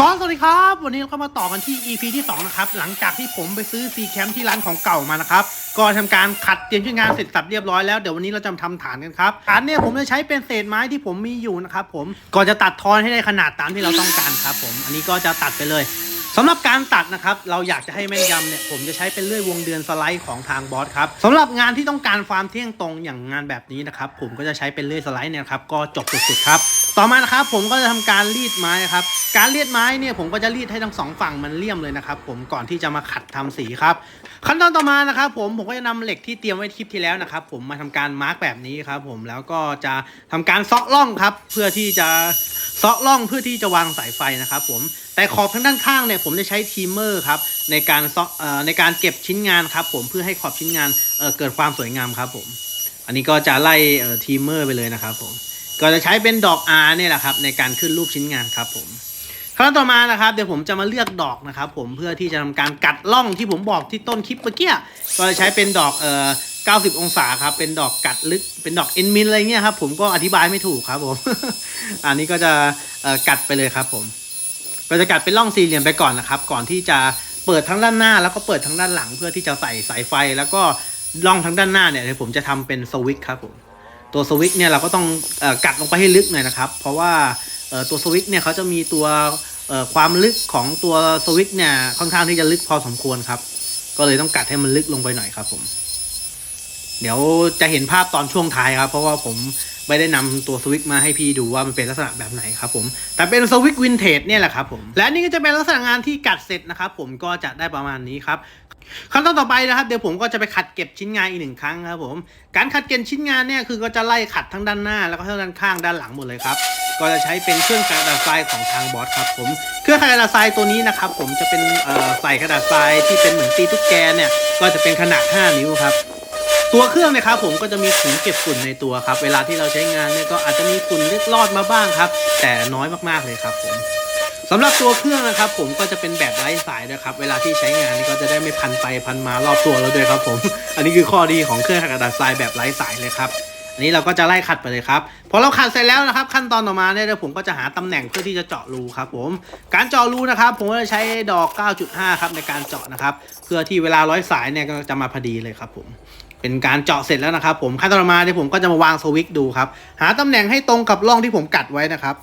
ก่อนสวัสดีครับ วันนี้เราก็มาต่อกันที่ EP ที่ 2 นะครับ หลังจากที่ผมไปซื้อซีแคมที่ร้านของเก่ามานะครับ ก็ทำการขัดเตรียมชิ้นงานเสร็จสับเรียบร้อยแล้วเดี๋ยววันนี้เราจะมาทำฐานกันครับฐานเนี่ยผมจะใช้เป็นเศษไม้ที่ผมมีอยู่นะครับผมก่อนจะตัดทอนให้ได้ขนาดตามที่เราต้องการครับผม อันนี้ก็จะตัดไปเลย สำหรับการตัดนะครับเราอยากจะให้แม่นยำเนี่ยผมจะใช้เป็นเลื่อยวงเดือนสไลด์ของทางบอสครับสำหรับงานที่ต้องการความเที่ยงตรงอย่างงานแบบนี้นะครับผมก็จะใช้เป็นเลื่อยสไลด์เนี่ยครับก็จบสุดๆครับต่อมานะครับผมก็จะทำการรีดไม้ครับการรีดไม้เนี่ยผมก็จะรีดให้ทั้งสองฝั่งมันเลี่ยมเลยนะครับผมก่อนที่จะมาขัดทำสีครับขั้นตอนต่อมานะครับผมผมก็จะนำเหล็กที่เตรียมไว้คลิปที่แล้วนะครับผมมาทำการมาร์กแบบนี้ครับผมแล้วก็จะทำการเซาะร่องครับเพื่อที่จะเซาะร่องเพื่อที่จะวางสายไฟนะครับผม แต่ขอบทางด้านข้างเนี่ยผมจะใช้ทีมเมอร์ครับในการเซาะเอ่อในการเก็บชิ้นงานครับผมเพื่อให้ขอบชิ้นงานเอ่อเกิดความสวยงามครับผมอันนี้ก็จะไล่เอ่อทีมเมอร์ไปเลยนะครับผมก็จะใช้เป็นดอก R เนี่ยแหละครับในการขึ้นรูปชิ้นงานครับผมขั้นต่อมานะครับเดี๋ยวผมจะมาเลือกดอกนะครับผมเพื่อที่จะทำการกัดล่องที่ผมบอกที่ต้นคลิปเมื่อกี้ก็จะใช้เป็นดอกเอ่อ90 องศาครับเป็นดอกกัดลึกเป็นดอกเอ็นมินอะไรเงี้ยครับผมก็อธิบายไม่ถูกครับผม อันนี้ก็จะเอ่อกัดไปเลยครับผม ก็จะกัดเป็นร่องสี่เหลี่ยมไปก่อนนะครับ ก่อนที่จะเปิดทั้งด้านหน้า แล้วก็เปิดทั้งด้านหลัง เพื่อที่จะใส่สายไฟ แล้วก็ร่องทั้งด้านหน้าเนี่ยเดี๋ยวผมจะทำเป็นสวิตช์ครับผมตัวสวิตช์เนี่ยเราก็ต้องอกัดลงไปให้ลึกหน่อยนะครับ เพราะว่าตัวสวิตช์เนี่ยเขาจะมีตัวความลึกของตัวสวิตช์เนี่ยค่อนข้างที่จะลึกพอสมควรครับ ก็เลยต้องกัดให้มันลึกลงไปหน่อยครับผม เดี๋ยวจะเห็นภาพตอนช่วงท้ายครับ เพราะว่าผม ไม่ได้นำตัวสวิตช์มาให้พี่ดูว่ามันเป็นลักษณะแบบไหนครับผม แต่เป็นสวิตช์วินเทจเนี่ยแหละครับผม และนี่ก็จะเป็นลักษณะงานที่กัดเสร็จนะครับผมก็จะได้ประมาณนี้ครับขั้นตอนต่อไปนะครับเดี๋ยวผมก็จะไปขัดเก็บชิ้นงานอีกหนึ่งครั้งครับผม การขัดเก็บชิ้นงานเนี่ยคือก็จะไล่ขัดทั้งด้านหน้า แล้วก็ทั้งด้านข้างด้านหลังหมดเลยครับก็จะใช้เป็นเครื่องกระดาษทรายของทางบอสครับผมเครื่องกระดาษทรายตัวนี้นะครับผมจะเป็นใส่กระดาษทรายที่เป็นเหมือนตีตุ๊กแกเนี่ยก็จะเป็นขนาด 5 นิ้วครับ ตัวเครื่องนะครับผมก็จะมีถุงเก็บฝุ่นในตัวครับ เวลาที่เราใช้งานเนี่ยก็อาจจะมีฝุ่นเล็ดลอดมาบ้างครับ แต่น้อยมากๆเลยครับผมสำหรับตัวเครื่องนะครับ ผมก็จะเป็นแบบไร้สายด้วยครับ เวลาที่ใช้งานนี่ก็จะได้ไม่พันไปพันมารอบตัวเราด้วยครับผม อันนี้คือข้อดีของเครื่องขัดกระดาษทรายแบบไร้สายเลยครับ อันนี้เราก็จะไล่ขัดไปเลยครับพอเราขัดเสร็จแล้วนะครับ ขั้นตอนต่อมาเนี่ยเดี๋ยวผมก็จะหาตำแหน่งเพื่อที่จะเจาะรูครับผมการเจาะรูนะครับ ผมก็จะใช้ดอก 9.5 ครับในการเจาะนะครับ เพื่อที่เวลาร้อยสายเนี่ยก็จะมาพอดีเลยครับผมเป็นการเจาะเสร็จแล้วนะครับ ผมขั้นตอนต่อมาเดี๋ยวผมก็จะมาวางสวิตช์ดูครับหาตำแหน่งให้ตรงกับร่องที่ผมกัดไว้นะครับ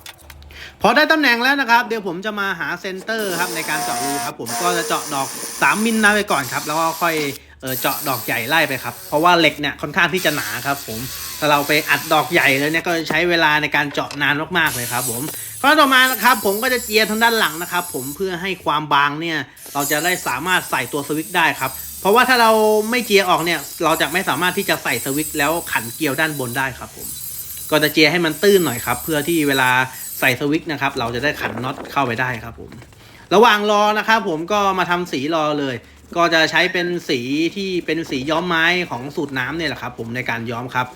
พอได้ตำแหน่งแล้วนะครับ เดี๋ยวผมจะมาหาเซนเตอร์ครับในการเจาะรูครับผมก็จะเจาะดอก 3 มิลนะไปก่อนครับ แล้วก็ค่อยเออเจาะดอกใหญ่ไล่ไปครับ เพราะว่าเหล็กเนี่ยค่อนข้างที่จะหนาครับผม ถ้าเราไปอัดดอกใหญ่เลยเนี่ยก็ใช้เวลาในการเจาะนานมากๆเลยครับผมข้อต่อมานะครับผมก็จะเจียทางด้านหลังนะครับผมเพื่อให้ความบางเนี่ยเราจะได้สามารถใส่ตัวสวิตช์ได้ครับเพราะว่าถ้าเราไม่เจียออกเนี่ยเราจะไม่สามารถที่จะใส่สวิตช์แล้วขันเกลียวด้านบนได้ครับผมก็จะเจียให้มันตื้นหน่อยครับเพื่อที่เวลาใส่สวิตช์นะครับเราจะได้ขันน็อตเข้าไปได้ครับผมระหว่างรอนะครับผมก็มาทำสีรอเลยก็จะใช้เป็นสีที่เป็นสีย้อมไม้ของสูตรน้ำเนี่ยแหละครับ ผมในการย้อมครับ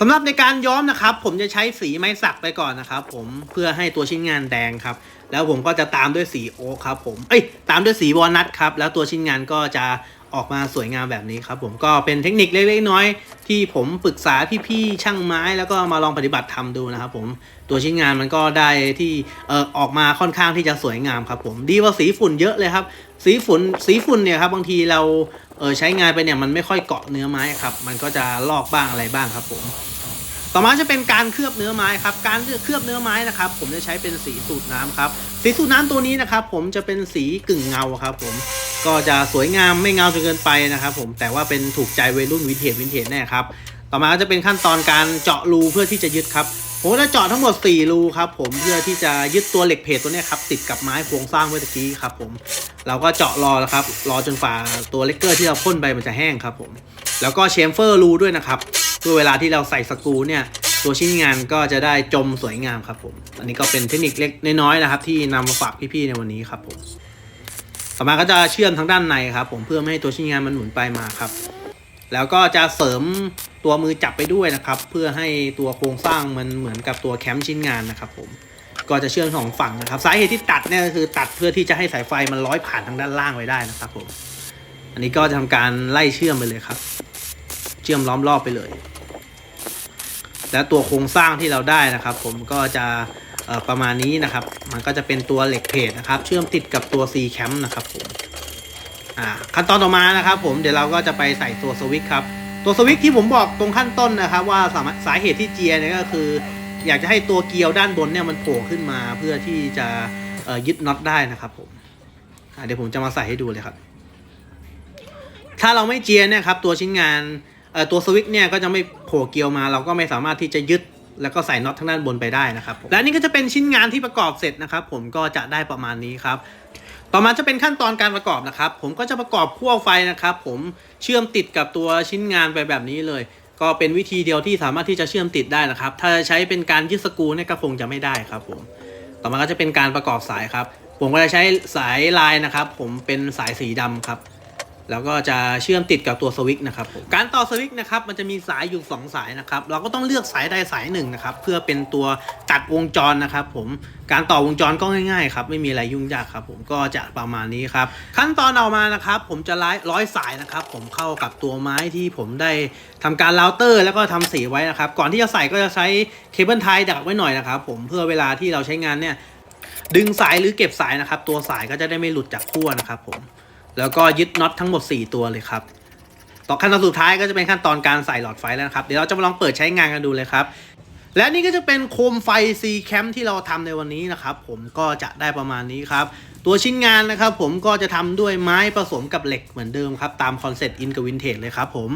สำหรับในการย้อมนะครับ ผมจะใช้สีไม้สักไปก่อนนะครับ ผมเพื่อให้ตัวชิ้นงานแดงครับ แล้วผมก็จะตามด้วยสีโอ๊คครับ ผมเอ้ยตามด้วยสีวอลนัทครับ แล้วตัวชิ้นงานก็จะ ออกมาสวยงามแบบนี้ครับผมก็เป็นเทคนิคเล็กๆน้อยๆที่ผมปรึกษาพี่ๆช่างไม้แล้วก็มาลองปฏิบัติทำดูนะครับผมตัวชิ้นงานมันก็ได้ที่เออออกมาค่อนข้างที่จะสวยงามครับผมดีกว่าสีฝุ่นเยอะเลยครับ สีฝุ่นสีฝุ่นเนี่ยครับบางทีเราเออใช้งานไปเนี่ยมันไม่ค่อยเกาะเนื้อไม้ครับมันก็จะลอกบ้างอะไรบ้างครับผมต่อมาจะเป็นการเคลือบเนื้อไม้ครับ การเคลือบเนื้อไม้นะครับ ผมจะใช้เป็นสีสูตรน้ำครับ สีสูตรน้ำตัวนี้นะครับ ผมจะเป็นสีกึ่งเงาครับ ผม ก็จะสวยงามไม่เงาจนเกินไปนะครับผมแต่ว่าเป็นถูกใจวัยรุ่นวินเทจวินเทจแน่ครับต่อมาก็จะเป็นขั้นตอนการเจาะรูเพื่อที่จะยึดครับผมจะเจาะทั้งหมด 4 รูครับผมเพื่อที่จะยึดตัวเหล็กเพจตัวนี้ครับติดกับไม้โครงสร้างเมื่อกี้ครับผมเราก็เจาะรอแล้วครับรอจนฝ่าตัวเลกเกอร์ที่เราพ่นไปมันจะแห้งครับผมแล้วก็เชมเฟอร์รูด้วยนะครับเพื่อเวลาที่เราใส่สกรูเนี่ยตัวชิ้นงานก็จะได้จมสวยงามครับผม อันนี้ก็เป็นเทคนิคเล็กน้อยๆนะครับ ที่นำมาฝากพี่ๆในวันนี้ครับผม ต่อมาก็จะเชื่อมทางด้านในครับ ผมเพื่อไม่ให้ตัวชิ้นงานมันหมุนไปมาครับ แล้วก็จะเสริมตัวมือจับไปด้วยนะครับ เพื่อให้ตัวโครงสร้างมันเหมือนกับตัวแคมชิ้นงานนะครับผมก็จะเชื่อมสองฝั่งนะครับสาเหตุที่ตัดเนี่ยคือตัดเพื่อที่จะให้สายไฟมันร้อยผ่านทางด้านล่างไว้ได้นะครับผมอันนี้ก็จะทำการไล่เชื่อมไปเลยครับ เชื่อมล้อมรอบไปเลย และตัวโครงสร้างที่เราได้นะครับ ผมก็จะ ประมาณนี้นะครับ มันก็จะเป็นตัวเหล็กเพจนะครับ เชื่อมติดกับตัว C cam นะครับผมขั้นตอนต่อมานะครับ ผมเดี๋ยวเราก็จะไปใส่ตัวสวิตช์ครับตัวสวิตช์ที่ผมบอกตรงขั้นต้นนะครับ ว่าสามารถสาเหตุที่เจียเนี่ยก็คือ อยากจะให้ตัวเกียวด้านบนเนี่ยมันโผล่ขึ้นมาเพื่อที่จะยึดน็อตได้นะครับผมเดี๋ยวผมจะมาใส่ให้ดูเลยครับ ถ้าเราไม่เจียเนี่ยครับตัวชิ้นงานตัวสวิตช์เนี่ยก็จะไม่โผล่เกียวมา เราก็ไม่สามารถที่จะยึด แล้วก็ใส่น็อตทางด้านบนไปได้นะครับและนี่ก็จะเป็นชิ้นงานที่ประกอบเสร็จนะครับ ผมก็จะได้ประมาณนี้ครับต่อมาจะเป็นขั้นตอนการประกอบนะครับ ผมก็จะประกอบขั้วไฟนะครับ ผมเชื่อมติดกับตัวชิ้นงานไปแบบนี้เลย ก็เป็นวิธีเดียวที่สามารถที่จะเชื่อมติดได้นะครับ ถ้าใช้เป็นการยึดสกูเนี่ยก็คงจะไม่ได้ครับ ผม ต่อมาก็จะเป็นการประกอบสายครับ ผมก็จะใช้สายลายนะครับ ผมเป็นสายสีดำครับ แล้วก็จะเชื่อมติดกับตัวสวิตช์นะครับการต่อสวิตช์นะครับมันจะมีสายอยู่ 2 สายนะครับเราก็ต้องเลือกสายใดสายหนึ่งนะครับเพื่อเป็นตัวตัดวงจรนะครับผมการต่อวงจรก็ง่ายๆครับไม่มีอะไรยุ่งยากครับ ผมก็จะประมาณนี้ครับขั้นตอนออกมานะครับ ผมจะร้อยร้อยสายนะครับ ผมเข้ากับตัวไม้ที่ผมได้ทำการเราเตอร์แล้วก็ทำสีไว้นะครับ ก่อนที่จะใส่ก็จะใช้เคเบิลไทดักไว้หน่อยนะครับ ผมเพื่อเวลาที่เราใช้งานเนี่ยดึงสายหรือเก็บสายนะครับ ตัวสายก็จะได้ไม่หลุดจากขั้วนะครับผม แล้วก็ยึดน็อตทั้งหมด 4 ตัวเลยครับต่อขั้นตอนสุดท้ายก็จะเป็นขั้นตอนการใส่หลอดไฟแล้วนะครับ เดี๋ยวเราจะมาลองเปิดใช้งานกันดูเลยครับ และนี่ก็จะเป็นโคมไฟ C Cam ที่เราทำในวันนี้นะครับ ผมก็จะได้ประมาณนี้ครับ ตัวชิ้นงานนะครับ ผมก็จะทำด้วยไม้ผสมกับเหล็กเหมือนเดิมครับ ตามคอนเซ็ปต์อินกับวินเทจเลยครับผม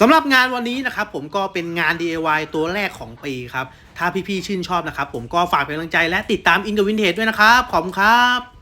สำหรับงานวันนี้นะครับผมก็เป็นงาน DIY ตัวแรกของปีครับ ถ้าพี่ๆชื่นชอบนะครับ ผมก็ฝากเป็นกำลังใจและติดตามอินกับวินเทจด้วยนะครับ ขอบคุณครับ